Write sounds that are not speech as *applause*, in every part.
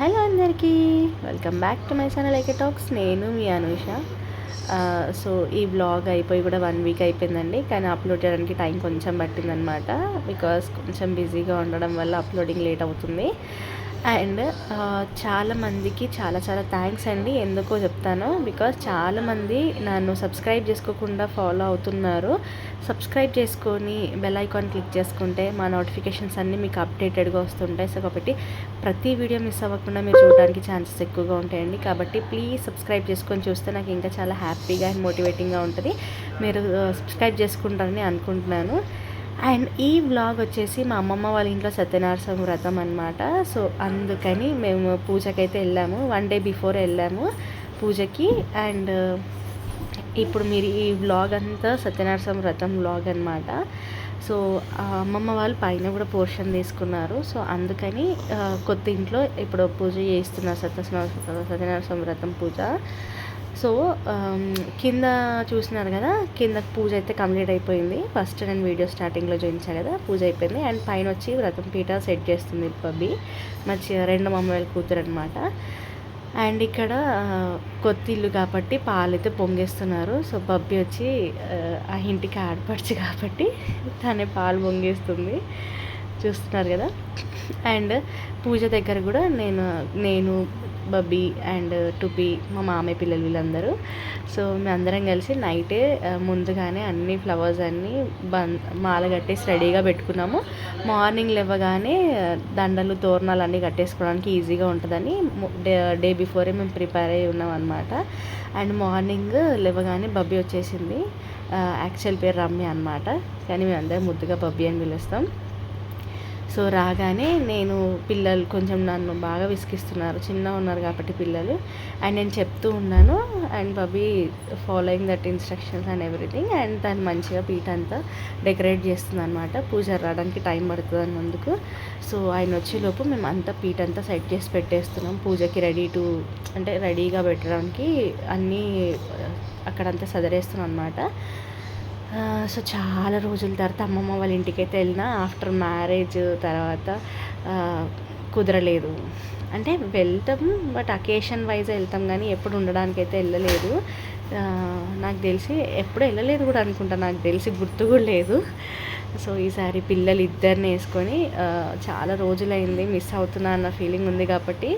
Hello అందరికీ. Welcome back to my channel IK talks నేను మీ అనూష. సో ఈ బ్లాగ్ అయిపోయి కూడా వన్ వీక్ అయిపోయిందండి. కానీ అప్లోడ్ చేయడానికి టైం కొంచెం పట్టిందనమాట బికాస్ కొంచెం బిజీగా ఉండడం వల్ల అప్లోడింగ్ లేట్ అవుతుంది. అండ్ చాలామందికి చాలా చాలా థ్యాంక్స్ అండి. ఎందుకో చెప్తాను. బికాస్ చాలామంది నన్ను సబ్స్క్రైబ్ చేసుకోకుండా ఫాలో అవుతున్నారు. సబ్స్క్రైబ్ చేసుకొని బెల్ ఐకాన్ క్లిక్ చేసుకుంటే మా నోటిఫికేషన్స్ అన్నీ మీకు అప్డేటెడ్గా వస్తుంటాయి. సో కాబట్టి ప్రతి వీడియో మిస్ అవ్వకుండా మీరు చూడడానికి ఛాన్సెస్ ఎక్కువగా ఉంటాయండి. కాబట్టి ప్లీజ్ సబ్స్క్రైబ్ చేసుకొని చూస్తే నాకు ఇంకా చాలా హ్యాపీగా అండ్ మోటివేటింగ్గా ఉంటుంది. మీరు సబ్స్క్రైబ్ చేసుకుంటారని అనుకుంటున్నాను. అండ్ ఈ వ్లాగ్ వచ్చేసి మా అమ్మమ్మ వాళ్ళ ఇంట్లో సత్యనారాయణ వ్రతం అనమాట సో అందుకని మేము పూజకైతే వెళ్ళాము. వన్ డే బిఫోర్ వెళ్ళాము పూజకి. అండ్ ఇప్పుడు మీరు ఈ వ్లాగ్ అంతా సత్యనారాయణ వ్రతం వ్లాగ్ అనమాట సో అమ్మమ్మ వాళ్ళు పైన కూడా పోర్షన్ తీసుకున్నారు. సో అందుకని కొత్త ఇంట్లో ఇప్పుడు పూజ చేస్తున్నారు సత్య సత్యనారాయణ వ్రతం పూజ. సో కింద చూసినారు కదా కింద పూజ అయితే కంప్లీట్ అయిపోయింది. ఫస్ట్ నేను వీడియో స్టార్టింగ్లో చూపించాను కదా పూజ అయిపోయింది. అండ్ పైన వచ్చి వ్రతం పీట సెట్ చేస్తుంది బబ్బి మంచి రెండు మమ్మల్ని కూతురు అనమాట అండ్ ఇక్కడ కొత్త ఇల్లు కాబట్టి పాలు అయితే పొంగేస్తున్నారు. సో బబ్బి వచ్చి ఆ ఇంటికి ఆడపడుచు కాబట్టి తనే పాలు పొంగేస్తుంది. చూస్తున్నారు కదా. అండ్ పూజ దగ్గర కూడా నేను నేను బబ్బీ అండ్ టుబీ మా మామయ్య పిల్లలు వీళ్ళందరూ. సో మేమందరం కలిసి నైటే ముందుగానే అన్ని ఫ్లవర్స్ అన్నీ బం మాల కట్టేసి రెడీగా పెట్టుకున్నాము. మార్నింగ్ లేవగానే దండలు తోరణాలు అన్నీ కట్టేసుకోవడానికి ఈజీగా ఉంటుందని డే డే బిఫోరే మేము ప్రిపేర్ అయ్యి ఉన్నాం అనమాట అండ్ మార్నింగ్ లేవగానే బబ్బీ వచ్చేసింది. యాక్చువల్ పేరు రమ్య అనమాట కానీ మేము అందరం ముద్దుగా బబ్బీ అని పిలుస్తాం. సో రాగానే నేను పిల్లలు కొంచెం నన్ను బాగా విసిగిస్తున్నారు. చిన్న ఉన్నారు కాబట్టి పిల్లలు. అండ్ నేను చెప్తూ ఉన్నాను. And బబీ following that instructions and everything. And తను మంచిగా పీట అంతా డెకరేట్ చేస్తుంది అనమాట పూజ రావడానికి టైం పడుతుంది అన్నందుకు సో ఆయన వచ్చేలోపు మేము అంతా పీట అంతా సెట్ చేసి పెట్టేస్తున్నాం. పూజకి రెడీ టు అంటే రెడీగా పెట్టడానికి అన్నీ అక్కడంతా సదరేస్తున్నాం అనమాట సో చాలా రోజుల తర్వాత అమ్మమ్మ వాళ్ళ ఇంటికి అయితే వెళ్ళిన ఆఫ్టర్ మ్యారేజ్ తర్వాత కుదరలేదు. అంటే వెళ్తాం బట్ అకేషన్ వైజ్ వెళ్తాం కానీ ఎప్పుడు ఉండడానికి అయితే వెళ్ళలేదు నాకు తెలిసి ఎప్పుడు వెళ్ళలేదు కూడా అనుకుంటా నాకు తెలిసి గుర్తు కూడా లేదు. సో ఈసారి పిల్లలు ఇద్దరిని వేసుకొని చాలా రోజులైంది మిస్ అవుతున్నా అన్న ఫీలింగ్ ఉంది కాబట్టి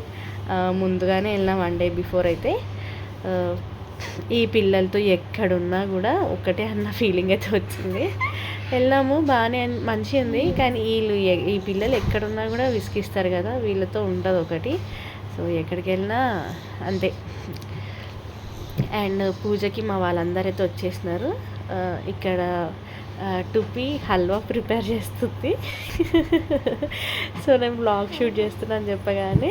ముందుగానే వెళ్ళిన వన్ డే బిఫోర్ అయితే. ఈ పిల్లలతో ఎక్కడున్నా కూడా ఒకటే అన్న ఫీలింగ్ అయితే వచ్చింది. వెళ్ళాము బాగానే మంచి ఉంది. కానీ వీళ్ళు ఈ పిల్లలు ఎక్కడున్నా కూడా విసిగిస్తారు కదా వీళ్ళతో ఉంటుంది ఒకటి. సో ఎక్కడికి వెళ్ళినా అంతే. అండ్ పూజకి మా వాళ్ళందరైతే వచ్చేసినారు. ఇక్కడ టుపి హల్వా ప్రిపేర్ చేస్తుంది. సో నేను బ్లాగ్ షూట్ చేస్తున్నాను చెప్పగానే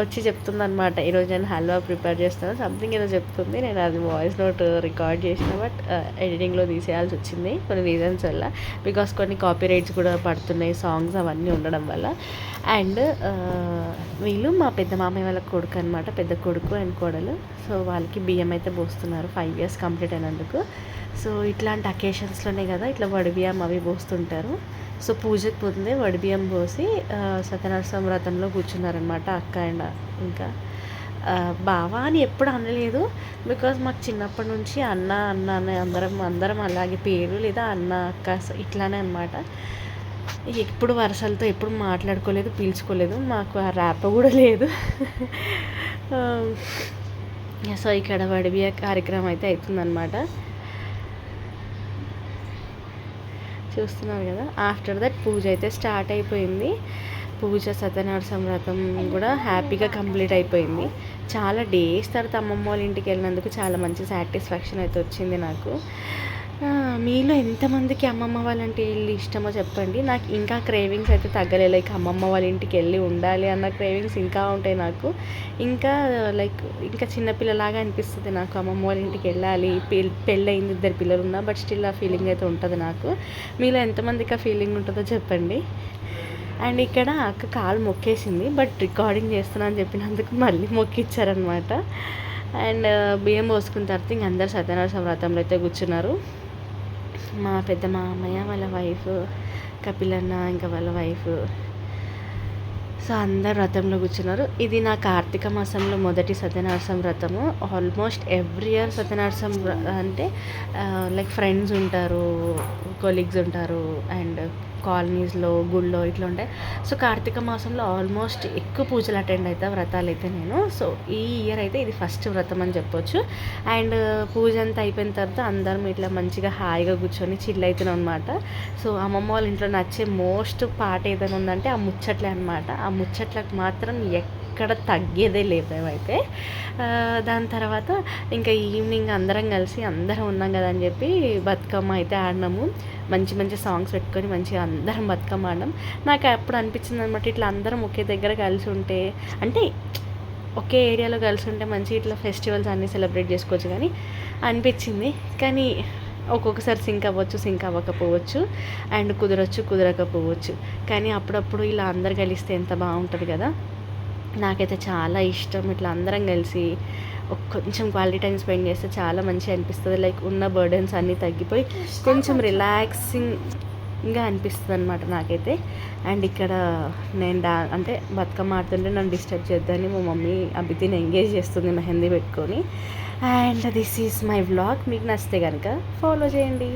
వచ్చి చెప్తుంది అనమాట ఈరోజు నేను హల్వా ప్రిపేర్ చేస్తాను సంథింగ్ ఏదో చెప్తుంది. నేను అది వాయిస్ నోట్ రికార్డ్ చేసిన బట్ ఎడిటింగ్లో తీసేయాల్సి వచ్చింది కొన్ని రీజన్స్ వల్ల. బికాస్ కొన్ని కాపీ రైట్స్ కూడా పడుతున్నాయి సాంగ్స్ అవన్నీ ఉండడం వల్ల. అండ్ వీళ్ళు మా పెద్ద మామయ్య వాళ్ళ కొడుకు అనమాట పెద్ద కొడుకు అండ్ కోడలు. సో వాళ్ళకి బియ్యం అయితే పోస్తున్నారు ఫైవ్ ఇయర్స్ కంప్లీట్ అయినందుకు. సో ఇట్లాంటి అకేషన్స్లోనే కదా ఇట్లా వడిబియ్యం అవి పోస్తుంటారు. సో పూజకు పోతుంది వడిబియ్యం పోసి సత్యనారాయణ వ్రతంలో కూర్చున్నారనమాట అక్క అండ్ ఇంకా. బావా అని ఎప్పుడు అనలేదు. బికాజ్ మాకు చిన్నప్పటి నుంచి అన్న అన్న అన్న అందరం అందరం అలాగే పేరు లేదా అన్న అక్క ఇట్లానే అనమాట ఎప్పుడు వరుసలతో ఎప్పుడు మాట్లాడుకోలేదు పీల్చుకోలేదు. మాకు ఆ ర్యాప్ కూడా లేదు. *laughs* సో ఇక్కడ వడిబియ కార్యక్రమం అయితే అవుతుందన్నమాట. చూస్తున్నారు కదా ఆఫ్టర్ దట్ పూజ అయితే స్టార్ట్ అయిపోయింది. పూజ సత్యనారాయణ వ్రతం కూడా హ్యాపీగా కంప్లీట్ అయిపోయింది. చాలా డేస్ తర్వాత అమ్మమ్మ వాళ్ళ ఇంటికి వెళ్ళినందుకు చాలా మంచి సాటిస్ఫాక్షన్ అయితే వచ్చింది నాకు. మీలో ఎంతమందికి అమ్మమ్మ వాళ్ళంటే వెళ్ళి ఇష్టమో చెప్పండి. నాకు ఇంకా క్రేవింగ్స్ అయితే తగ్గలే లైక్ అమ్మమ్మ వాళ్ళ ఇంటికి వెళ్ళి ఉండాలి అన్న క్రేవింగ్స్ ఇంకా ఉంటాయి నాకు. ఇంకా లైక్ ఇంకా చిన్నపిల్లలాగా అనిపిస్తుంది నాకు. అమ్మమ్మ వాళ్ళ ఇంటికి వెళ్ళాలి. పెళ్ళి అయింది ఇద్దరు పిల్లలు ఉన్నా బట్ స్టిల్ ఆ ఫీలింగ్ అయితే ఉంటుంది నాకు. మీలో ఎంతమందికి ఆ ఫీలింగ్ ఉంటుందో చెప్పండి. అండ్ ఇక్కడ అక్క కాలు మొక్కేసింది బట్ రికార్డింగ్ చేస్తున్నా అని చెప్పినందుకు మళ్ళీ మొక్కిచ్చారనమాట అండ్ బియ్యం పోసుకున్న తర్వాత ఇంక అందరు సత్యనారాయణ వ్రతంలో అయితే కూర్చున్నారు. మా పెద్ద మామయ్య వాళ్ళ వైఫ్ కపిలన్న ఇంకా వాళ్ళ వైఫ్ సో అందరు వ్రతంలో కూర్చున్నారు. ఇది నా కార్తీక మాసంలో మొదటి సత్యనారసం వ్రతము. ఆల్మోస్ట్ ఎవ్రీ ఇయర్ సత్యనారసం అంటే లైక్ ఫ్రెండ్స్ ఉంటారు కొలీగ్స్ ఉంటారు అండ్ కాలనీస్లో గుళ్ళో ఇట్లా ఉంటాయి. సో కార్తీక మాసంలో ఆల్మోస్ట్ ఎక్కువ పూజలు అటెండ్ అవుతా వ్రతాలు అయితే నేను. సో ఈ ఇయర్ అయితే ఇది ఫస్ట్ వ్రతం అని చెప్పొచ్చు. అండ్ పూజ అంతా అయిపోయిన తర్వాత అందరం ఇట్లా మంచిగా హాయిగా కూర్చొని చిల్ అవుతున్నాం అనమాట సో అమ్మమ్మ వాళ్ళ ఇంట్లో నచ్చే మోస్ట్ పాట ఏదైనా ఉందంటే ఆ ముచ్చట్లే అనమాట ఆ ముచ్చట్లకు మాత్రం ఎక్కడ తగ్గేదే లేదు మేమైతే. దాని తర్వాత ఇంకా ఈవినింగ్ అందరం కలిసి అందరం ఉన్నాం కదా అని చెప్పి బతుకమ్మ అయితే ఆడినాము. మంచి మంచి సాంగ్స్ పెట్టుకొని మంచిగా అందరం బతుకమ్మ ఆడినాం. నాకు అప్పుడు అనిపించింది అనమాట ఇట్లా అందరం ఒకే దగ్గర కలిసి ఉంటే అంటే ఒకే ఏరియాలో కలిసి ఉంటే మంచి ఇట్లా ఫెస్టివల్స్ అన్నీ సెలబ్రేట్ చేసుకోవచ్చు కానీ అనిపించింది. కానీ ఒక్కొక్కసారి సింక్ అవ్వచ్చు సింక్ అవ్వకపోవచ్చు అండ్ కుదరచ్చు కుదరకపోవచ్చు. కానీ అప్పుడప్పుడు ఇలా అందరు కలిస్తే ఎంత బాగుంటుంది కదా. నాకైతే చాలా ఇష్టం ఇట్లా అందరం కలిసి ఒక కొంచెం క్వాలిటీ టైం స్పెండ్ చేస్తే చాలా మంచిగా అనిపిస్తుంది. లైక్ ఉన్న బర్డన్స్ అన్నీ తగ్గిపోయి కొంచెం రిలాక్సింగ్గా అనిపిస్తుంది అనమాట నాకైతే. అండ్ ఇక్కడ నేను డా అంటే బతుకమ్మ ఆడుతుంటే నన్ను డిస్టర్బ్ చేద్దని మా మమ్మీ అభితిని ఎంగేజ్ చేస్తుంది మెహందీ పెట్టుకొని. And this is my vlog మీకు నచ్చితే కనుక ఫాలో చేయండి.